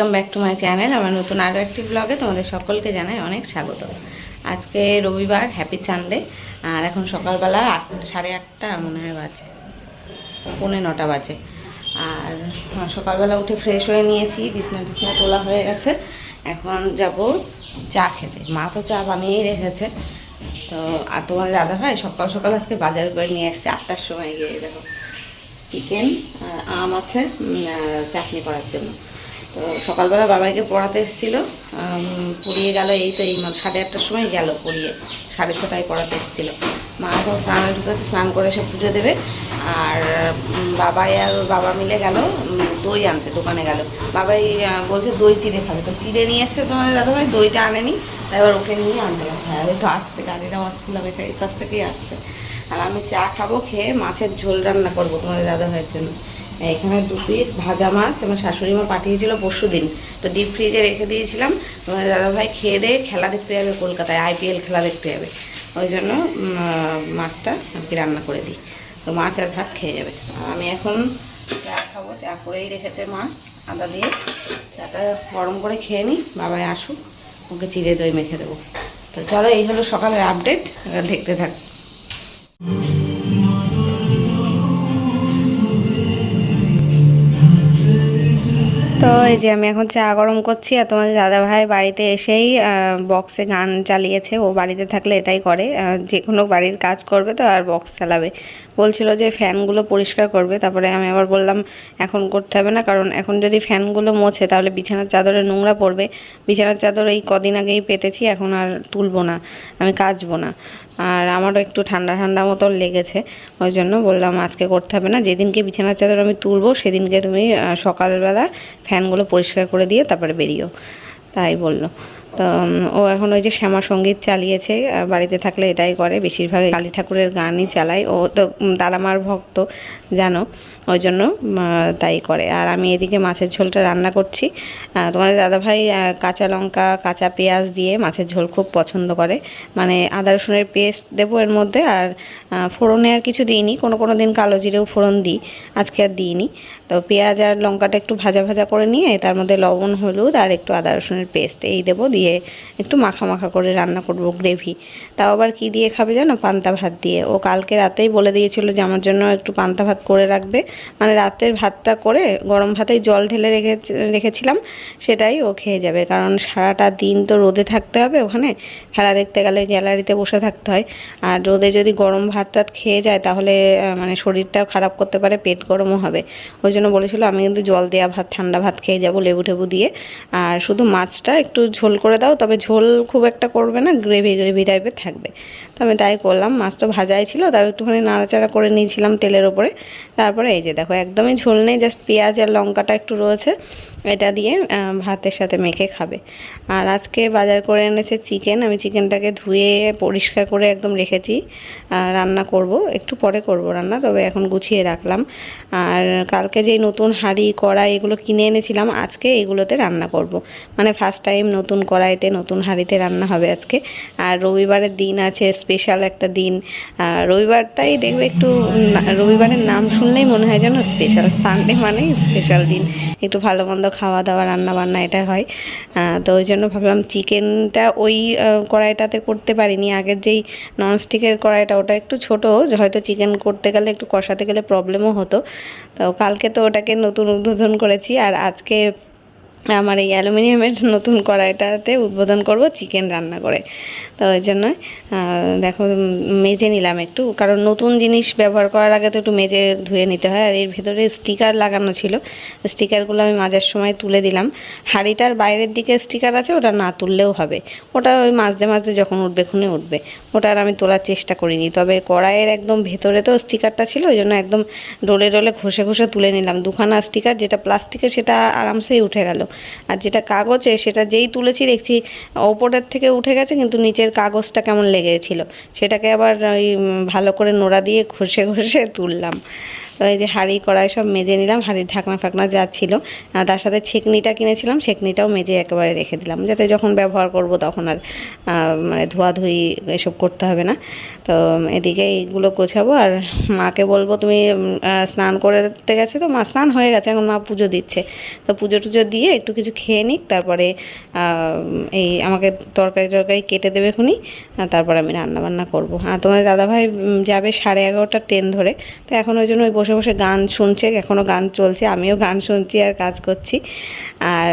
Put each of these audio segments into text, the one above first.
Welcome back to my channel আমার নতুন আরও একটি ব্লগে তোমাদের সকলকে জানাই অনেক স্বাগত। আজকে রবিবার হ্যাপি সানডে আর এখন সকালবেলা আট, সাড়ে আটটা মনে হয় বাজে। পৌনে নটা বাজে। আর সকালবেলা উঠে ফ্রেশ হয়ে নিয়েছি, বিছনা টিছনা তোলা হয়ে গেছে। এখন যাব চা খেতে। মা তো চা বানিয়েই রেখেছে। তো, আর তোমার দাদা ভাই সকাল সকাল আজকে বাজার করে নিয়ে এসছে আটটার সময় গিয়ে দেখো চিকেন আম আছে চাটনি করার জন্য। তো সকালবেলা বাবাইকে পড়াতে এসেছিল পড়িয়ে গেল এই তো এই সাড়ে আটটার সময় গেল পড়িয়ে, সাড়ে ছটায় পড়াতে এসেছিল। মা এখন স্নানে ঢুকেছে, স্নান করে এসে পুজো দেবে। আর বাবাই আর বাবা মিলে গেল দই আনতে, দোকানে গেল। বাবাই বলছে দই চিড়ে খাবে। তো চিড়ে নিয়ে এসছে তোমাদের দাদাভাই, দইটা আনেনি এবার ওকে নিয়ে আনতে গেল। হ্যাঁ ওই তো আসছে গাড়িটা হসপিটাল এই কাছ থেকেই আসছে। আর আমি চা খাব, খেয়ে মাছের ঝোল রান্না করব তোমাদের দাদা ভাইয়ের জন্য। এখানে দু পিস ভাজা মাছ আমার শাশুড়ি মা পাঠিয়েছিল পরশু দিন তো ডিপ ফ্রিজে রেখে দিয়েছিলাম। তোমাদের দাদা ভাই খেয়ে দিয়ে খেলা দেখতে যাবে কলকাতায় আইপিএল খেলা দেখতে যাবে। ওই জন্য মাছটা আর কি রান্না করে দিই। তো মাছ আর ভাত খেয়ে যাবে। আমি এখন চা খাব। চা করেই রেখেছে মা। আদা দিয়ে চাটা গরম করে খেয়ে নিই। বাবাই আসুক, ওকে চিড়ে দই মেখে দেবো। তো চলো, এই হলো সকালের আপডেট দেখতে থাক। তো এই যে আমি এখন চা গরম করছি আর তোমাদের দাদাভাই বাড়িতে এসেই বক্সে গান চালিয়েছে। ও বাড়িতে থাকলে এটাই করে যে কোনো বাড়ির কাজ করবে তো আর বক্স চালাবে। বলছিল যে ফ্যানগুলো পরিষ্কার করবে, তারপরে আমি আবার বললাম, এখন করতে হবে না, কারণ এখন যদি ফ্যানগুলো মোছে, তাহলে বিছানার চাদরে নোংরা পড়বে। বিছানার চাদর এই কদিন আগেই পেতেছি, এখন আর তুলবো না, আমি কাচবো না। আর আমারও একটু ঠান্ডা ঠান্ডা মতো লেগেছে, ওই জন্য বললাম আজকে করতে হবে না। যেদিনকে বিছানার চাদর আমি তুলবো, সেদিনকে তুমি সকালবেলা ফ্যানগুলো পরিষ্কার করে দিয়ে তারপরে বেরিও। তাই বলল। তো ও এখন ওই যে শ্যামা সংগীত চালিয়েছে বাড়িতে থাকলে এটাই করে। বেশিরভাগ কালী ঠাকুরের গানই চালায়। ও তো তারামার ভক্ত, জানো? ওই জন্য তাই করে। আর আমি এদিকে মাছের ঝোলটা রান্না করছি। তোমাদের দাদাভাই কাঁচা লঙ্কা, কাঁচা পেঁয়াজ দিয়ে মাছের ঝোল খুব পছন্দ করে। মানে আদা, রসুনের পেস্ট দেবো এর মধ্যে। আর ফোড়নে আর কিছু দিইনি। কোনো কোনো দিন কালো জিরেও ফোড়ন দিই। আজকে আর দিইনি। তো পেঁয়াজ আর লঙ্কাটা একটু ভাজা ভাজা করে নিয়ে তার মধ্যে লবণ, হলুদ আর একটু আদা, রসুনের পেস্ট এই দেবো দিয়ে একটু মাখা মাখা করে রান্না করব গ্রেভি। তাও আবার কি দিয়ে খাবে জানো? পান্তা ভাত দিয়ে। ও কালকে রাতেই বলে দিয়েছিল যে আমার জন্য একটু পান্তা ভাত করে রাখবে। মানে রাতের ভাতটা করে গরম ভাতেই জল ঢেলে রেখে, রেখেছিলাম, সেটাই ও খেয়ে যাবে। কারণ সারাটা দিন তো রোদে থাকতে হবে ওখানে। খেলা দেখতে গেলে গ্যালারিতে বসে থাকতে হয়। আর রোদে যদি গরম ভাত টাত খেয়ে যায় তাহলে মানে শরীরটাও খারাপ করতে পারে, পেট গরমও হবে। ওই জন্য বলেছিল, আমি কিন্তু জল দেওয়া ভাত, ঠান্ডা ভাত খেয়ে যাব লেবু টেবু দিয়ে। আর শুধু মাছটা একটু ঝোল করে দাও, তবে ঝোল খুব একটা করবে না, গ্রেভি গ্রেভি টাইপের থাকবে। আমি তাই করলাম, মাছ তো ভাজাই ছিল, তাও একটুখানি নাড়াচাড়া করে নিয়েছিলাম তেলের ওপরে তারপরে এই যে দেখো, একদমই ঝোল নেই জাস্ট পেঁয়াজ আর লঙ্কাটা একটু রয়েছে, এটা দিয়ে ভাতের সাথে মেখে খাবে। আর আজকে বাজার করে এনেছে চিকেন, আমি চিকেনটাকে ধুয়ে পরিষ্কার করে একদম রেখেছি রান্না করব, একটু পরে করব রান্না, তবে এখন গুছিয়ে রাখলাম। আর কালকে যেই নতুন হাঁড়ি, কড়াই এগুলো কিনে এনেছিলাম, আজকে এগুলোতে রান্না করব। মানে ফার্স্ট টাইম নতুন কড়াইতে নতুন হাঁড়িতে রান্না হবে আজকে। আর রবিবারের দিন আছে স্পেশাল একটা দিন। রবিবারটাই দেখবে একটু রবিবারের নাম শুনলেই মনে হয় যেন স্পেশাল সানডে মানেই স্পেশাল দিন। একটু ভালো মন্দ খাওয়া দাওয়া রান্না বান্না এটা হয়। তো ওই জন্য ভাবলাম চিকেনটা ওই কড়াইটাতে করতে পারিনি। আগের যেই ননস্টিকের কড়াইটা ওটা একটু ছোট, হয়তো চিকেন করতে গেলে একটু কষাতে গেলে প্রবলেমও হতো। তো কালকে তো ওটাকে নতুন উদ্বোধন করেছি। আর আজকে আমার এই অ্যালুমিনিয়ামের নতুন কড়াইটাতে উদ্বোধন করব চিকেন রান্না করে। তো ওই জন্য দেখো মেজে নিলাম একটু। কারণ নতুন জিনিস ব্যবহার করার আগে তো একটু মেজে ধুয়ে নিতে হয়। আর এর ভেতরে স্টিকার লাগানো ছিল। স্টিকারগুলো আমি মাজার সময় তুলে দিলাম। হাঁড়িটার বাইরের দিকে স্টিকার আছে, ওটা না তুললেও হবে। ওটা ওই মাঝতে মাঝতে যখন উঠবে, খুনে উঠবে। ওটা আর আমি তোলার চেষ্টা করিনি। তবে কড়াইয়ের একদম ভেতরে তো স্টিকারটা ছিল, ওই জন্য একদম ডলে ডলে ঘষে ঘষে তুলে নিলাম। দুখানা স্টিকার, যেটা প্লাস্টিকের সেটা আরামসেই উঠে গেল। আর যেটা কাগজে, সেটা যেই তুলেছি, দেখছি ওপরের থেকে উঠে গেছে, কিন্তু নিচের কাগজটা কেমন লেগেছিল? সেটাকে আবার ওই ভালো করে নোড়া দিয়ে ঘষে ঘষে তুললাম। তো যে হাঁড়ি কড়াই সব মেজে নিলাম, হাঁড়ির ঢাকনা ফাকনা যা ছিল তার সাথে ছেকনিটা কিনেছিলাম, ছেকনিটাও মেজে একেবারে রেখে দিলাম, যাতে যখন ব্যবহার করব তখন আর মানে ধোয়াধুয়ি এসব করতে হবে না। তো এদিকে এইগুলো গোছাবো, আর মাকে বলব তুমি স্নান করতে গেছে তো, মা স্নান হয়ে গেছে, এখন মা পুজো দিচ্ছে। তো পুজো টুজো দিয়ে একটু কিছু খেয়ে নিক, তারপরে এই আমাকে তরকারি টরকারি কেটে দেবে খুনি তারপরে আমি রান্না বান্না করব। আর তোমার দাদাভাই যাবে সাড়ে এগারোটা ট্রেন ধরে, তো এখন ওই জন্য ওই বসে বসে বসে গান শুনছে এখনও গান চলছে, আমিও গান শুনছি আর কাজ করছি। আর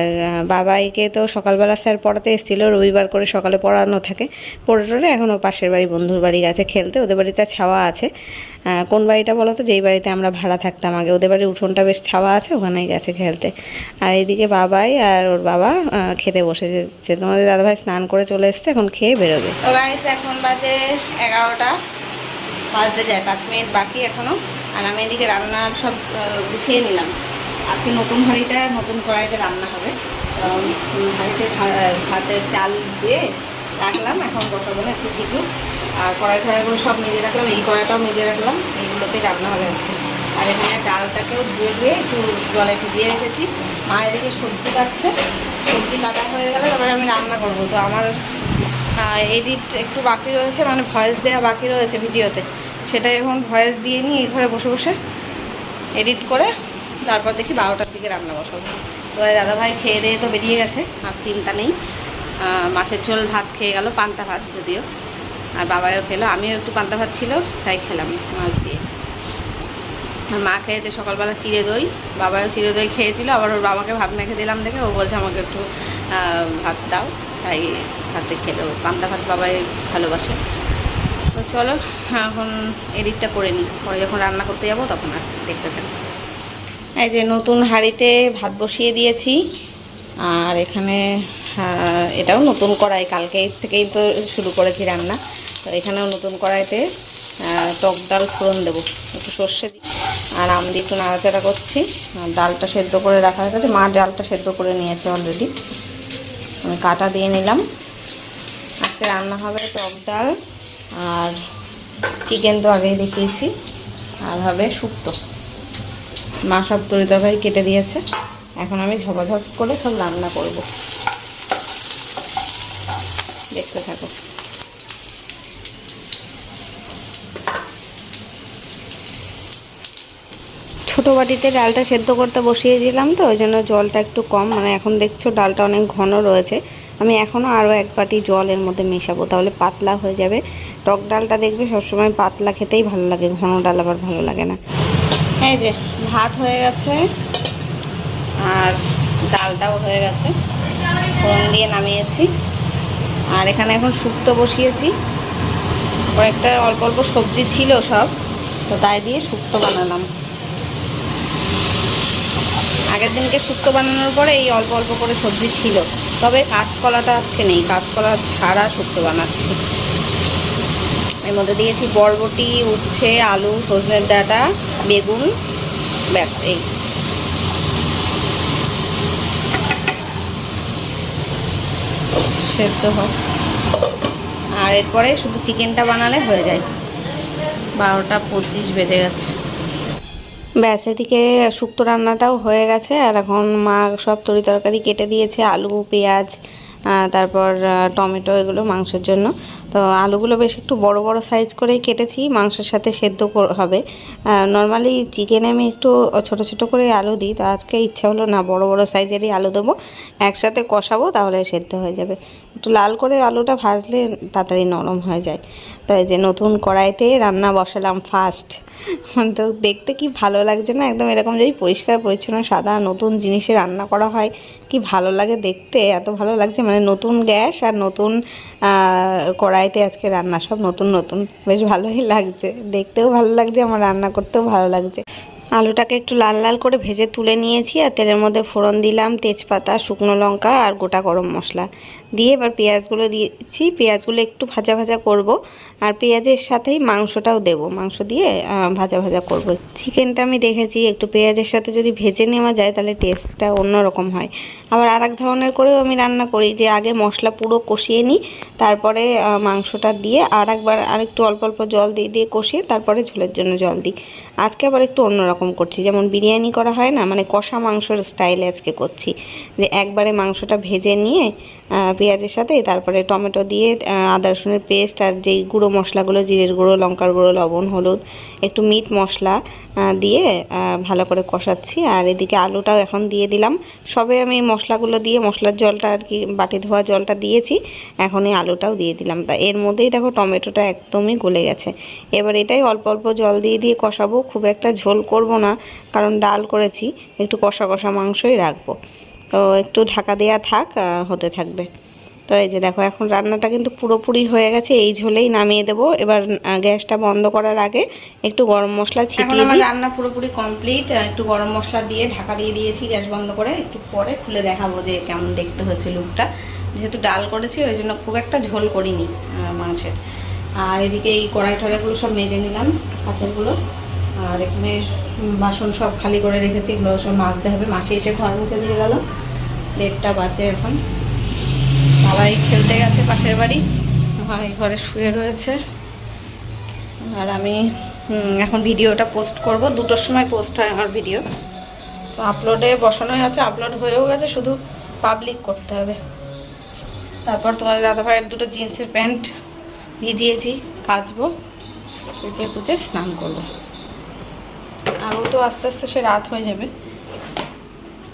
বাবাইকে তো সকালবেলা স্যার পড়াতে এসেছিল, রবিবার করে সকালে পড়ানো থাকে। পড়ে টড়ে এখনও পাশের বাড়ি, বন্ধুর বাড়ি গেছে খেলতে, ওদের বাড়িটা ছাওয়া আছে। কোন বাড়িটা বলো তো? যেই বাড়িতে আমরা ভাড়া থাকতাম আগে। ওদের বাড়ির উঠোনটা বেশ ছাওয়া আছে, ওখানেই গেছে খেলতে। আর এইদিকে বাবাই আর ওর বাবা খেতে বসেছে তোমাদের দাদাভাই স্নান করে চলে এসছে, এখন খেয়ে বেরোবে। এখন বাজে এগারোটা। বাজতে যায় পাঁচ মিনিট বাকি এখনও আর আমি এদিকে রান্না সব গুছিয়ে নিলাম। আজকে নতুন হাঁড়িটা, নতুন কড়াইতে রান্না হবে। হাঁড়িতে ভাতের চাল দিয়ে রাখলাম, এখন বসাবো না একটু কিছু। আর কড়াই টড়াইগুলো সব মেজে রাখলাম, এই কড়াইটাও মেজে রাখলাম, এইগুলোতেই রান্না হবে আজকে। আর এখানে ডালটাকেও ধুয়ে ধুয়ে একটু জলে ভিজিয়ে রেখেছি। মা এদিকে সবজি কাটছে, সবজি কাটা হয়ে গেলে তারপরে আমি রান্না করব। তো আমার এডিট একটু বাকি রয়েছে মানে ভয়েস দেওয়া বাকি রয়েছে ভিডিওতে। সেটা এখন ভয়েস দিয়ে নিই এই ঘরে বসে বসে এডিট করে তারপর দেখি বারোটার দিকে রান্না বসাবো। তো দাদা ভাই খেয়ে দিয়ে তো বেরিয়ে গেছে, আর চিন্তা নেই। মাছের ঝোল ভাত খেয়ে গেল, পান্তা ভাত যদিও। আর বাবাও খেলো, আমিও একটু পান্তা ভাত ছিল, তাই খেলাম মাছ দিয়ে। আর মা খেয়েছে সকালবেলা চিড়ে দই বাবাও চিড়ে দই খেয়েছিল, আবার ওর বাবাকে ভাত মেখে দিলাম দেখে, ও বলছে আমাকে একটু ভাত দাও, তাই ভাতে খেলো। পান্তা ভাত বাবাই ভালোবাসে। চলো, এখন এডিটটা করে নিই। পরে যখন রান্না করতে যাব, তখন আসতে দেখতে থাকব এই যে নতুন হাঁড়িতে ভাত বসিয়ে দিয়েছি, আর এখানে এটাও নতুন কড়াই, কালকে থেকেই তো শুরু করেছি রান্না। তো এখানেও নতুন কড়াইতে টক ডাল ফোড়ন দেবো। একটু সর্ষে দিই আর আম দিয়ে একটু নাড়াচাড়া করছি। ডালটা সেদ্ধ করে রাখা হয়ে গেছে। মা ডালটা সেদ্ধ করে নিয়েছে অলরেডি আমি কাটা দিয়ে নিলাম। আজকে রান্না হবে টক ডাল আর চিকেন তো আগেই দেখিয়েছি। আর হবে শুক্তো। মা সব তরি তরকারি কেটে দিয়েছে। এখন আমি ঝপাঝপ করে সব রান্না করব। দেখতে থাকো। ছোটো বাটিতে ডালটা সেদ্ধ করতে বসিয়ে দিলাম তো, ওই জন্য জলটা একটু কম। মানে এখন দেখছ ডালটা অনেক ঘন রয়েছে। আমি এখনও আরও এক বাটি জল এর মধ্যে মেশাবো, তাহলে পাতলা হয়ে যাবে। টক ডালটা দেখবে সবসময় পাতলা খেতেই ভালো লাগে, ঘন ডাল আবার ভালো লাগে না। এই যে, ভাত হয়ে গেছে আর ডালটাও হয়ে গেছে, ফোড়ন দিয়ে নামিয়েছি। আর এখানে এখন শুক্তো বসিয়েছি। কয়েকটা অল্প অল্প সবজি ছিল সব, তো তাই দিয়ে শুক্তো বানালাম। আগের দিনকে শুক্তো বানানোর পরে এই অল্প অল্প করে সবজি ছিল, তবে কাঁচকলাটা আজকে নেই, কাঁচকলা ছাড়া শুক্তো বানাচ্ছি। এর মধ্যে দিয়েছি বরবটি, উচ্ছে, আলু, সজনের ডাঁটা, বেগুন, ব্যাস, এই। সেদ্ধ হোক। আর এরপরে শুধু চিকেনটা বানালে হয়ে যায়। বারোটা পঁচিশ বেজে গেছে। ব্যাস, এদিকে শুক্তো রান্নাটাও হয়ে গেছে। আর এখন মা সব তরি তরকারি কেটে দিয়েছে, আলু, পেঁয়াজ তারপর টমেটো, এগুলো মাংসের জন্য। তো আলুগুলো বেশ একটু বড় বড় সাইজ করেই কেটেছি মাংসের সাথে সেদ্ধ হবে। নর্মালি চিকেনে আমি একটু ছোট ছোট করে আলু দিই তো আজকে ইচ্ছা হলো না বড় বড় সাইজেরই আলু দেবো একসাথে কষাবো তাহলে সেদ্ধ হয়ে যাবে। একটু লাল করে আলুটা ভাজলে তাড়াতাড়ি নরম হয়ে যায়। তো এই যে নতুন কড়াইতে রান্না বসালাম ফার্স্ট তো দেখতে কি ভালো লাগছে না? একদম এরকম যদি পরিষ্কার পরিচ্ছন্ন সাদা নতুন জিনিসে রান্না করা হয় কি ভালো লাগে দেখতে এত ভালো লাগছে। মানে নতুন গ্যাস আর নতুন আহ, কড়াইতে আজকে রান্না সব নতুন নতুন। বেশ ভালোই লাগছে। দেখতেও ভালো লাগছে, আমার রান্না করতেও ভালো লাগছে। আলুটাকে একটু লাল লাল করে ভেজে তুলে নিয়েছি আর তেলের মধ্যে ফোড়ন দিলাম তেজপাতা, শুকনো লঙ্কা আর গোটা গরম মশলা। দিয়ে এবার পেঁয়াজগুলো দিয়েছি। পেঁয়াজগুলো একটু ভাজা ভাজা করব। আর পেঁয়াজের সাথেই মাংসটাও দেব। মাংস দিয়ে ভাজা ভাজা করব। চিকেনটা আমি দেখেছি, একটু পেঁয়াজের সাথে যদি ভেজে নেওয়া যায় তাহলে টেস্টটা অন্যরকম হয়। আবার আর এক ধরনের করেও আমি রান্না করি যে আগে মশলা পুরো কষিয়ে নিই, তারপরে মাংসটা দিয়ে আর একবার আর একটু অল্প অল্প জল দিয়ে দিয়ে কষিয়ে তারপরে ঝোলের জন্য জল দিই। আজকে আবার একটু অন্যরকম করছি, যেমন বিরিয়ানি করা হয় না মানে কষা মাংসর স্টাইলে আজকে করছি। যে একবারে মাংসটা ভেজে নিয়ে পেঁয়াজের সাথে, তারপরে টমেটো দিয়ে আদা রসুনের পেস্ট আর যেই গুঁড়ো মশলাগুলো, জিরের গুঁড়ো, লঙ্কার গুঁড়ো, লবণ, হলুদ, একটু মিট মশলা দিয়ে ভালো করে কষাচ্ছি। আর এদিকে আলুটাও এখন দিয়ে দিলাম। সবে আমি মশলাগুলো দিয়ে, মশলার জলটা আর কি, বাটি ধোয়া জলটা দিয়েছি। এখন এই আলুটাও দিয়ে দিলাম। তা এর মধ্যেই দেখো টমেটোটা একদমই গলে গেছে। এবার এটাই অল্প অল্প জল দিয়ে দিয়ে কষাবো। খুব একটা ঝোল করব না, কারণ ডাল করেছি। একটু কষা কষা মাংসই রাখব। তো একটু ঢাকা দেওয়া থাক হতে থাকবে। তো এই যে দেখো এখন রান্নাটা কিন্তু পুরোপুরি হয়ে গেছে এই ঝোলেই নামিয়ে দেবো। এবার গ্যাসটা বন্ধ করার আগে একটু গরম মশলা ছিটিয়ে দিই। রান্না পুরোপুরি কমপ্লিট একটু গরম মশলা দিয়ে ঢাকা দিয়ে দিয়েছি গ্যাস বন্ধ করে একটু পরে খুলে দেখাবো যে কেমন দেখতে হয়েছে লুকটা। যেহেতু ডাল করেছি ওই জন্য খুব একটা ঝোল করিনি মাংসের আর এদিকে এই কড়াই টড়াইগুলো সব মেজে নিলাম কাঁচেরগুলো আর এখানে বাসন সব খালি করে রেখেছি, এগুলো সব মাজতে হবে। মাসি এসে ঘর মুছে দিয়ে গেল। দেড়টা বাজে এখন। বাবাই খেলতে গেছে পাশের বাড়ি। ভাই ঘরে শুয়ে রয়েছে। আর আমি এখন ভিডিওটা পোস্ট করব। দুটোর সময় পোস্ট হয় আমার ভিডিও। তো আপলোডে বসানোই আছে, আপলোড হয়েও গেছে, শুধু পাবলিক করতে হবে। তারপর তোমার দাদা ভাইয়ের দুটো জিন্সের প্যান্ট ভিজিয়েছি, কাচবো ভিজিয়ে কুচে স্নান করব। আরও তো আস্তে আস্তে সে রাত হয়ে যাবে।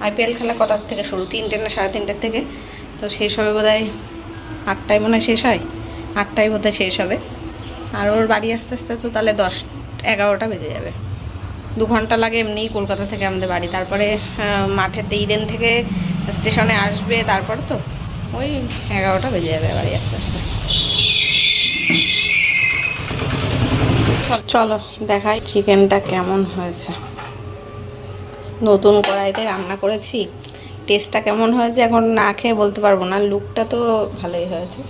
আইপিএল খেলা কটার থেকে শুরু? তিনটে না সাড়ে তিনটের থেকে? তো শেষ হবে বোধ হয় আটটায় মনে হয় শেষ হয়? আটটায় বোধ হয় শেষ হবে। আর ওর বাড়ি আস্তে আস্তে তো তাহলে দশ, এগারোটা বেজে যাবে। দু ঘণ্টা লাগে এমনিই কলকাতা থেকে আমাদের বাড়ি। তারপরে মাঠের ইডেন থেকে স্টেশনে আসবে, তারপর তো ওই এগারোটা বেজে যাবে বাড়ি আস্তে আস্তে। চল- দেখাই চিকেনটা কেমন হয়েছে। নতুন কড়াইতে রান্না করেছি টেস্টটা কেমন হয়েছে এখন না খেয়ে বলতে পারব না লুকটা তো ভালোই হয়েছে।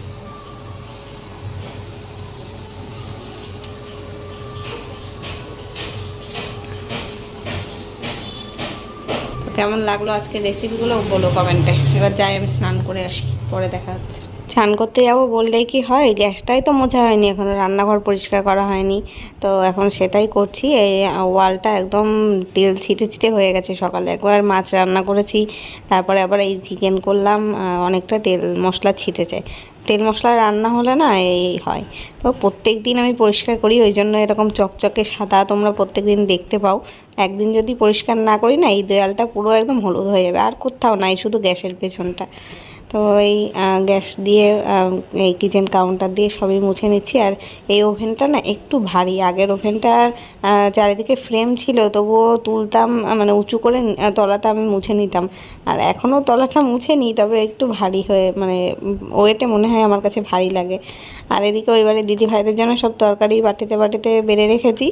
কেমন লাগল আজকে রেসিপিগুলো বলো কমেন্টে এবার যাই, আমি স্নান করে আসি, পরে দেখা হচ্ছে। স্নান করতে যাব বললেই কি হয়? গ্যাসটাই তো মোছা হয়নি, এখনও রান্নাঘর পরিষ্কার করা হয়নি। তো এখন সেটাই করছি, এই ওয়ালটা একদম তেল ছিটে ছিটে হয়ে গেছে সকালে। একবার মাছ রান্না করেছি, তারপরে আবার এই চিকেন করলাম অনেকটা তেল মশলা ছিটেছে তেল মশলা রান্না হলে না এই হয়। তো প্রত্যেক দিন আমি পরিষ্কার করি, ওই জন্য এরকম চকচকে সাদা তোমরা প্রত্যেক দিন দেখতে পাও। একদিন যদি পরিষ্কার না করি না, এই দেয়ালটা পুরো একদম হলুদ হয়ে যাবে, আর কোথাও নাই, শুধু গ্যাসের পেছনটা। তো এই গ্যাস দিয়ে এই কিচেন কাউন্টার দিয়ে সবই মুছে নিচ্ছি। আর এই ওভেনটা না একটু ভারী। আগের ওভেনটার চারিদিকে ফ্রেম ছিল, তবুও তুলতাম মানে উঁচু করে তলাটা আমি মুছে নিতাম। আর এখনও তলাটা মুছে নিই, তবে একটু ভারী হয়ে মানে ওয়েটে মনে হয় আমার কাছে ভারী লাগে। আর এদিকে ওইবারে দিদি ভাইদের জন্য সব তরকারি বাটিতে বাটিতে বেড়ে রেখেছি।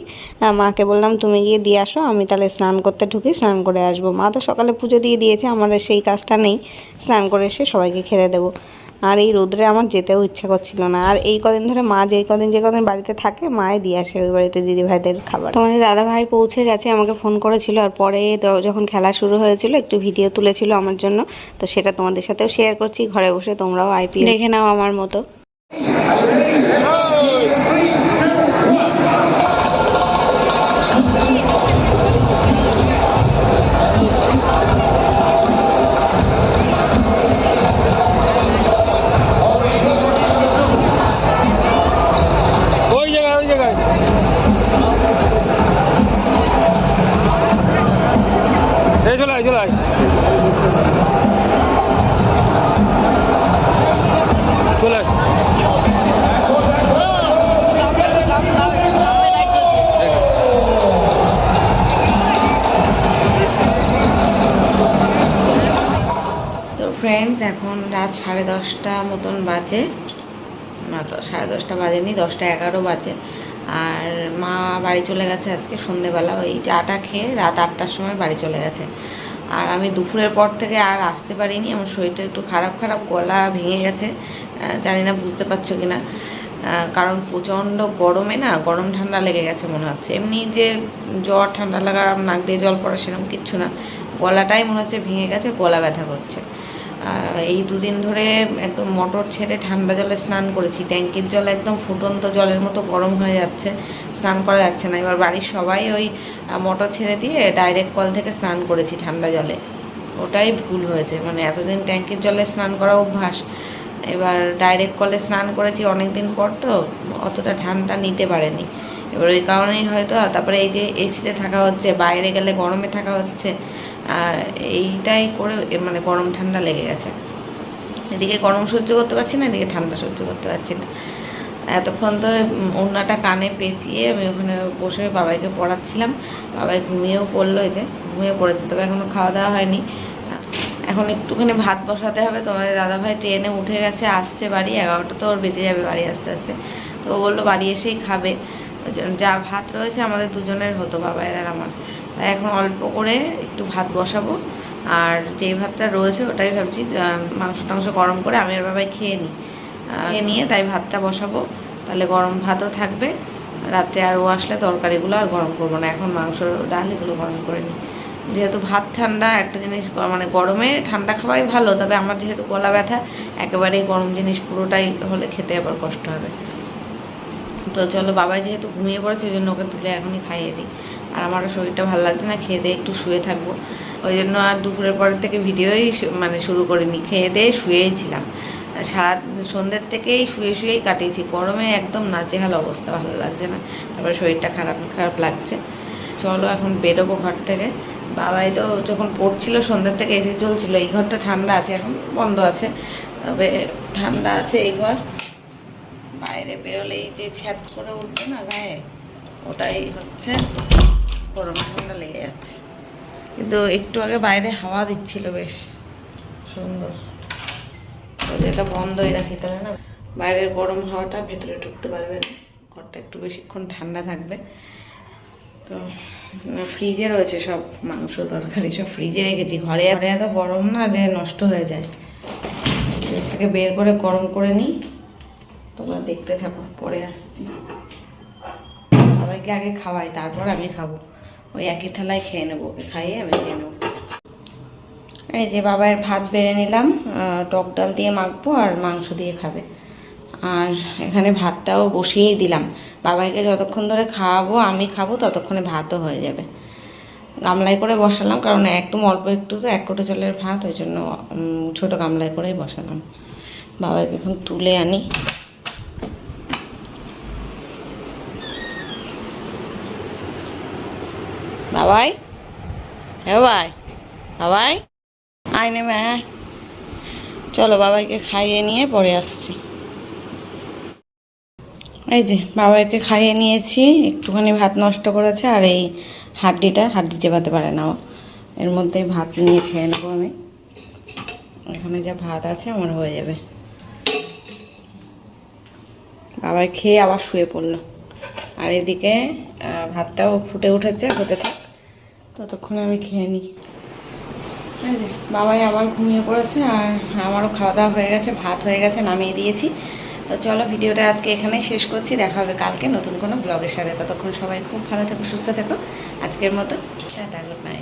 মাকে বললাম, তুমি গিয়ে দিয়ে আসো, আমি তাহলে স্নান করতে ঢুকি, স্নান করে আসব। মা তো সকালে পুজো দিয়ে দিয়েছে, আমার সেই কাজটা নেই। স্নান করে এসে সবাইকে খেতে দেবো। আর এই রোদ্রে আমার যেতেও ইচ্ছা করছিল না। আর এই কদিন ধরে মা যে কদিন যে কদিন বাড়িতে থাকে মায়ে দিয়ে আসে ওই বাড়িতে দিদি ভাইদের খাবার। তোমাদের দাদা ভাই পৌঁছে গেছে, আমাকে ফোন করেছিল। আর পরে যখন খেলা শুরু হয়েছিল, একটু ভিডিও তুলেছিল আমার জন্য। তো সেটা তোমাদের সাথেও শেয়ার করছি। ঘরে বসে তোমরাও আইপি দেখে নাও আমার মতো। আয়। ফ্রেন্ডস এখন রাত সাড়ে দশটা মতন বাজে। না তো সাড়ে দশটা বাজেনি, দশটা এগারো বাজে। আর মা বাড়ি চলে গেছে আজকে সন্ধেবেলা, ওই চাটা খেয়ে রাত আটটার সময় বাড়ি চলে গেছে। আর আমি দুপুরের পর থেকে আর আসতে পারিনি, আমার শরীরটা একটু খারাপ খারাপ, গলা ভেঙে গেছে জানি না বুঝতে পারছ কি না কারণ প্রচণ্ড গরমে না, গরম ঠান্ডা লেগে গেছে মনে হচ্ছে। এমনি যে জ্বর, ঠান্ডা লাগা, নাক দিয়ে জল পড়া সেরকম কিচ্ছু না। গলাটাই মনে হচ্ছে ভেঙে গেছে, গলা ব্যথা করছে। এই দুদিন ধরে একদম মোটর ছেড়ে ঠান্ডা জলে স্নান করেছি। ট্যাঙ্কির জল একদম ফুটন্ত জলের মতো গরম হয়ে যাচ্ছে, স্নান করা যাচ্ছে না। এবার বাড়ির সবাই ওই মোটর ছেড়ে দিয়ে ডাইরেক্ট কল থেকে স্নান করেছি ঠান্ডা জলে। ওটাই ভুল হয়েছে মানে এতদিন ট্যাঙ্কির জলে স্নান করা অভ্যাস, এবার ডাইরেক্ট কলে স্নান করেছি অনেক দিন পর তো অতটা ঠান্ডা নিতে পারেনি। এবার ওই কারণেই হয়তো, তারপরে এই যে এসিতে থাকা হচ্ছে, বাইরে গেলে গরমে থাকা হচ্ছে এইটাই করে মানে গরম ঠান্ডা লেগে গেছে। এদিকে গরম সহ্য করতে পারছি না এদিকে ঠান্ডা সহ্য করতে পারছি না। এতক্ষণ তো উম, ওড়নাটা কানে পেঁচিয়ে আমি ওখানে বসে বাবাইকে পড়াচ্ছিলাম। বাবাই ঘুমিয়েও পড়ল যে ঘুমিয়ে পড়েছে তবে এখনও খাওয়া দাওয়া হয়নি। এখন একটুখানি ভাত বসাতে হবে তোমাদের দাদাভাই ট্রেনে উঠে গেছে আসছে বাড়ি এগারোটা তো ওর বেঁচে যাবে বাড়ি আসতে আসতে। তো ও বলল বাড়ি এসেই খাবে। যা ভাত রয়েছে আমাদের দুজনের হতো বাবাইয়ের আর আমার। তাই এখন অল্প করে একটু ভাত বসাবো। আর যেই ভাতটা রয়েছে ওটাই ভাবছি মাংস টাংস গরম করে আমি আর বাবাই খেয়ে নিই। খেয়ে নিয়ে তাই ভাতটা বসাবো। তাহলে গরম ভাতও থাকবে। রাত্রে আর ও আসলে তরকারিগুলো আর গরম করব না। এখন মাংস ডাল এগুলো গরম করে নিই। যেহেতু ভাত ঠান্ডা, একটা জিনিস মানে গরমে ঠান্ডা খাওয়াই ভালো, তবে আমার যেহেতু গলা ব্যথা, একেবারেই গরম জিনিস পুরোটাই হলে খেতে আবার কষ্ট হবে। তো চলো বাবা যেহেতু ঘুমিয়ে পড়েছে, ওই জন্য ওকে তুলে এখনই খাইয়ে দিই। আর আমারও শরীরটা ভালো লাগছে না, খেয়ে দিয়ে একটু শুয়ে থাকব। ওই জন্য আর দুপুরের পরের থেকে ভিডিওই মানে শুরু করিনি, খেয়ে দিয়ে শুয়েই ছিলাম। সারা সন্ধ্যের থেকেই শুয়ে শুয়েই কাটিয়েছি, গরমে একদম নাচেহাল অবস্থা, ভালো লাগছে না। তারপরে শরীরটা খারাপ খারাপ লাগছে। চলো এখন বেরোবো ঘর থেকে। বাবাই তো যখন পড়ছিল সন্ধ্যের থেকে এসে চলছিল, এই ঘরটা ঠান্ডা আছে এখন, বন্ধ আছে। তবে ঠান্ডা আছে এই ঘর। বাইরে বেরোলেই যে ছ্যাদ করে উঠবে না গায়ে, ওটাই হচ্ছে। গরম ঠান্ডা লেগে যাচ্ছে। কিন্তু একটু আগে বাইরে হাওয়া দিচ্ছিল বেশ, সুন্দর। যেটা বন্ধই রাখি তাহলে না, বাইরের গরম হাওয়াটা ভেতরে ঢুকতে পারবে ঘরটা একটু বেশিক্ষণ ঠান্ডা থাকবে। তো ফ্রিজে রয়েছে সব মাংস, তরকারি সব ফ্রিজে রেখেছি। ঘরে ঘরে এত গরম না যে নষ্ট হয়ে যায়। ফ্রিজ থেকে বের করে গরম করে নিই। তোমরা দেখতে থাকো, পরে আসছি। সবাইকে আগে খাওয়াই, তারপর আমি খাব। ওই একই থালায় খেয়ে নেব, খাইয়ে আমি খেয়ে নেব। এই যে বাবার ভাত বেড়ে নিলাম টক ডাল দিয়ে মাখবো আর মাংস দিয়ে খাবে। আর এখানে ভাতটাও বসিয়েই দিলাম। বাবাইকে যতক্ষণ ধরে খাওয়াবো, আমি খাব, ততক্ষণে ভাতও হয়ে যাবে। গামলায় করে বসালাম, কারণ একদম অল্প একটু তো, এক কোটো চালের ভাত, ওই জন্য ছোটো গামলায় করেই বসালাম। বাবাকে এখন তুলে আনি। হ্যাঁ বাবাই বাবাই আয় নেমে আয় চলো বাবাইকে খাইয়ে নিয়ে পরে আসছি। এই যে, বাবাইকে খাইয়ে নিয়েছি। একটুখানি ভাত নষ্ট করেছে, আর এই হাড্ডিটা, হাড্ডি চেপাতে পারে না এর মধ্যে ভাত নিয়ে খেয়ে নেব আমি। এখানে যা ভাত আছে, আমার হয়ে যাবে। বাবাই খেয়ে আবার শুয়ে পড়ল। আর এদিকে ভাতটাও ফুটে উঠেছে হতে থাক। ততক্ষণে আমি খেয়ে নিই। বাবাই আবার ঘুমিয়ে পড়েছে আর আমারও খাওয়া দাওয়া হয়ে গেছে, ভাত হয়ে গেছে, নামিয়ে দিয়েছি। তো চলো ভিডিওটা আজকে এখানেই শেষ করছি, দেখা হবে কালকে নতুন কোনো ব্লগের সাথে। ততক্ষণ সবাই খুব ভালো থেকো, সুস্থ থেকো। আজকের মতো, টাটা, গুড নাইট।